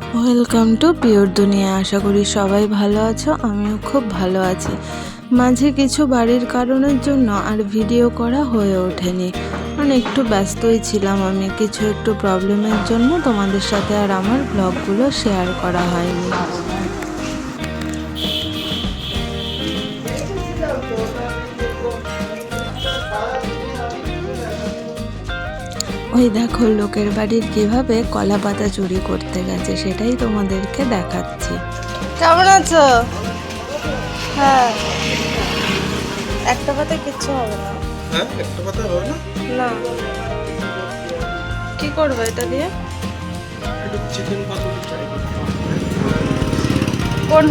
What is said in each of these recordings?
Welcome to pure দুনিয়া আশা করি সবাই ভালো আছো, আমিও খুব ভালো আছি। মাঝে কিছু বাড়ির কারণের জন্য আর ভিডিও করা হয়ে ওঠেনি। মানে একটু ব্যস্তই ছিলাম আমি, কিছু একটু প্রবলেমের জন্য তোমাদের সাথে আর আমার ব্লগগুলো শেয়ার করা হয়নি। ওই দেখো লোকের বাড়ির কীভাবে কলা পাতা চুরি করতে গেছে সেটাই তোমাদেরকে দেখাচ্ছি। কেমন আছো? হ্যাঁ। একটা পাতে কিচ্ছু হবে না। হ্যাঁ একটা কথা হবে না? না। কি করবে এটা দিয়ে? একটু চিকেন পাতুরি ট্রাই করতে কোন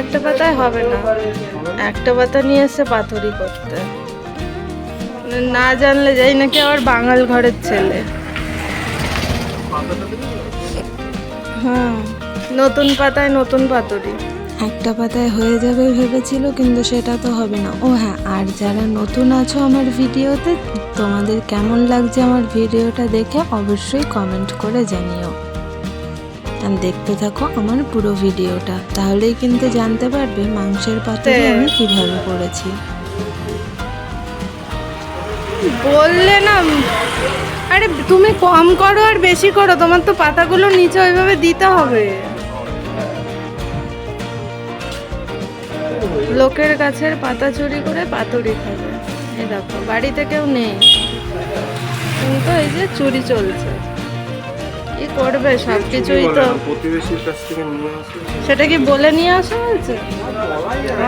একটা পাতায় হবে না। একটা পাতা নিয়ে এসে পাথরি করতে। না জানলে যাই নাকি আবার বাঙাল ঘরের ছেলে। হুম, নতুন পাতায় নতুন পাতুরি একটা পাতায় হয়ে যাবে ভেবেছিল, কিন্তু সেটা তো হবে না। ও হ্যাঁ আর যারা নতুন আছো আমার ভিডিওতে, তোমাদের কেমন লাগছে আমার ভিডিওটা দেখে অবশ্যই কমেন্ট করে জানিও। আর দেখতে থাকো আমার পুরো ভিডিওটা। তাহলেই কিন্তু জানতে পারবে মাংসের পাতুরি আমি কীভাবে করেছি। বললে না আরে তুমি কম করো আর বেশি করো তোমার তো পাতাগুলো নিচে ওইভাবে দিতে হবে। লোকের গাছের পাতা চুরি করে পাতুরি খাবে। এই দেখো বাড়িতে কেউ নেই। কিন্তু এই যে চুরি চলছে। কি করবে? সব কিছুই তো। প্রতিবেশীর কাছ থেকে নিয়ে আসে। সেটা কি বলে নিয়ে আসা হয়েছে?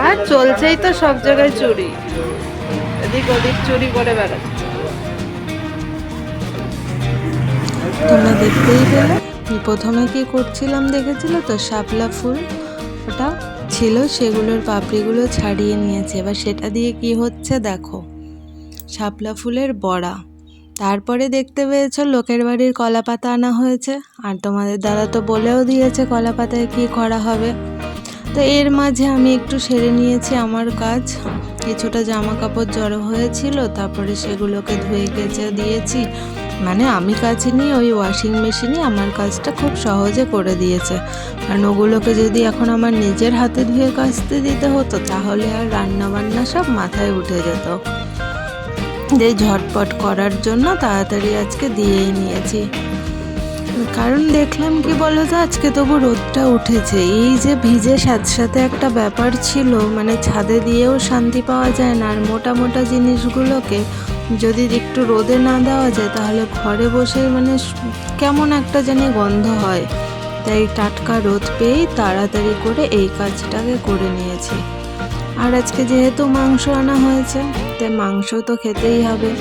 আর চলছেই তো সব জায়গায় চুরি। এদিক ওদিক চুরি করে বেড়াচ্ছে। তোমরা দেখতেই পেলে প্রথমে কি করছিলাম দেখেছিল তো? শাপলা ফুল ওটা ছিল সেগুলোর পাপড়িগুলো ছাড়িয়ে নিয়েছে। এবার সেটা দিয়ে কি হচ্ছে দেখো। শাপলা ফুলের বড়া। তারপরে দেখতে পেয়েছ লোকের বাড়ির কলা পাতা আনা হয়েছে। আর তোমাদের দাদা তো বলেও দিয়েছে কলা পাতায় কী করা হবে। তো এর মাঝে আমি একটু সেরে নিয়েছি আমার কাজ। কিছুটা জামা কাপড় জড়ো হয়েছিল, তারপরে সেগুলোকে ধুয়ে কেচে দিয়েছি। মানে আমি কাছে নিয়ে ওই ওয়াশিং মেশিনই আমার কাজটা খুব সহজে করে দিয়েছে। কারণ ওগুলোকে যদি এখন আমার নিজের হাতে ধুয়ে কাচতে দিতে হতো, তাহলে আর রান্না বান্না সব মাথায় উঠে যেত। যে ঝটপট করার জন্য তাড়াতাড়ি আজকে দিয়েই নিয়েছি। কারণ দেখলাম কি বলো তো, আজকে তবু রোদটা উঠেছে। এই যে ভিজে সাথে সাথে একটা ব্যাপার ছিল মানে ছাদে দিয়েও শান্তি পাওয়া যায় না। আর মোটা মোটা জিনিসগুলোকে যদি একটু রোদে না দেওয়া যায়, তাহলে ঘরে বসে মানে কেমন একটা জানি গন্ধ হয়। তাই টাটকা রোদ পেয়েই তাড়াতাড়ি করে এই কাজটাকে করে নিয়েছি। আর আজকে যেহেতু মাংস আনা হয়েছে, তাই মাংস তো খেতেই হবে।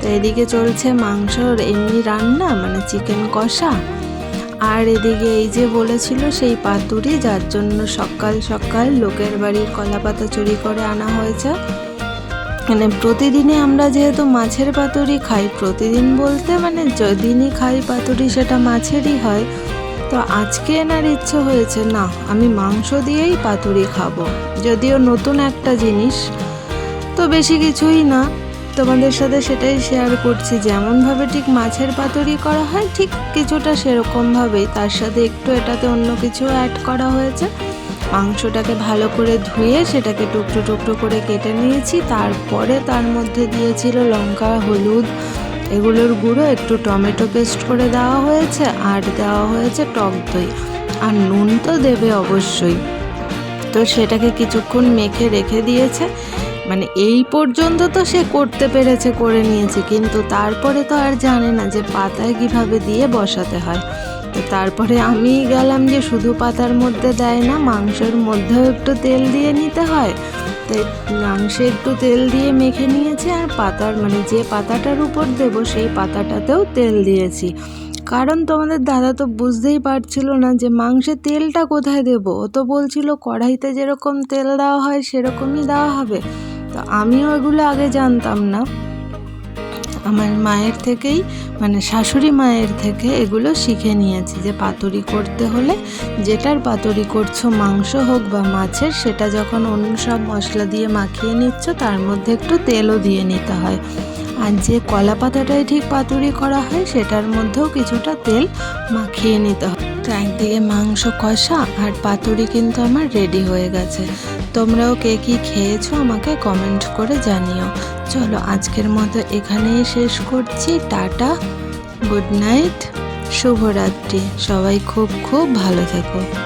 তো এদিকে চলছে মাংসর এমনি রান্না মানে চিকেন কষা। আর এদিকে এই যে বলেছিল সেই পাতুরি, যার জন্য সকাল সকাল লোকের বাড়ির কলা পাতা চুরি করে আনা হয়েছে। মানে প্রতিদিনে আমরা যেহেতু মাছের পাতুরি খাই, প্রতিদিন বলতে মানে যেদিনই খাই পাতুরি, সেটা মাছেরই হয়। তো আজকে এনার ইচ্ছে হয়েছে, না, আমি মাংস দিয়েই পাতুরি খাব। যদিও নতুন একটা জিনিস, তো বেশি কিছুই না। তোমাদের সাথে সেটাই শেয়ার করছি, যেমনভাবে ঠিক মাছের পাতুরি করা হয়, ঠিক কিছুটা সেরকমভাবেই। তার সাথে একটু এটাতে অন্য কিছু অ্যাড করা হয়েছে। মাংসটাকে ভালো করে ধুয়ে সেটাকে টুকরো টুকরো করে কেটে নিয়েছি। তারপরে তার মধ্যে দিয়েছিল লঙ্কা, হলুদ এগুলোর গুঁড়ো একটু টমেটো পেস্ট করে দেওয়া হয়েছে, আর দেওয়া হয়েছে টক দই। আর নুন তো দেবে অবশ্যই। তো সেটাকে কিছুক্ষণ মেখে রেখে দিয়েছে। মানে এই পর্যন্ত তো সে করতে পেরেছে, করে নিয়েছে। কিন্তু তারপরে তো আর জানে না যে পাতায় কীভাবে দিয়ে বসাতে হয়। তো তারপরে আমি গেলাম যে শুধু পাতার মধ্যে দেয় না, মাংসের মধ্যেও একটু তেল দিয়ে নিতে হয়। তাই মাংসে একটু তেল দিয়ে মেখে নিয়েছি আর পাতার মানে যে পাতাটার উপর দেব সেই পাতাটাতেও তেল দিয়েছি। কারণ তোমাদের দাদা তো বুঝতেই পারছিল না যে মাংসে তেলটা কোথায় দেব। ও তো বলছিল কড়াইতে যেরকম তেল দেওয়া হয় সেরকমই দেওয়া হবে। তো আমিও এগুলো আগে জানতাম না। আমার মায়ের থেকেই মানে শাশুড়ি মায়ের থেকে এগুলো শিখে নিয়েছি যে পাতুরি করতে হলে যেটার পাতুরি করছ, মাংস হোক বা মাছের, সেটা যখন অন্য সব মশলা দিয়ে মাখিয়ে নিচ্ছ, তার মধ্যে একটু তেলও দিয়ে নিতে হয়। আর যে কলা পাতাটাই ঠিক পাতুরি করা হয়, সেটার মধ্যেও কিছুটা তেল মাখিয়ে নিতে হয়। তো একদিকে মাংস কষা আর পাতুরি কিন্তু আমার রেডি হয়ে গেছে। তোমরাও কে কী খেয়েছো আমাকে কমেন্ট করে জানিও। চলো আজকের মতো এখানেই শেষ করছি। টাটা, গুড নাইট, শুভরাত্রি। সবাই খুব খুব ভালো থেকো।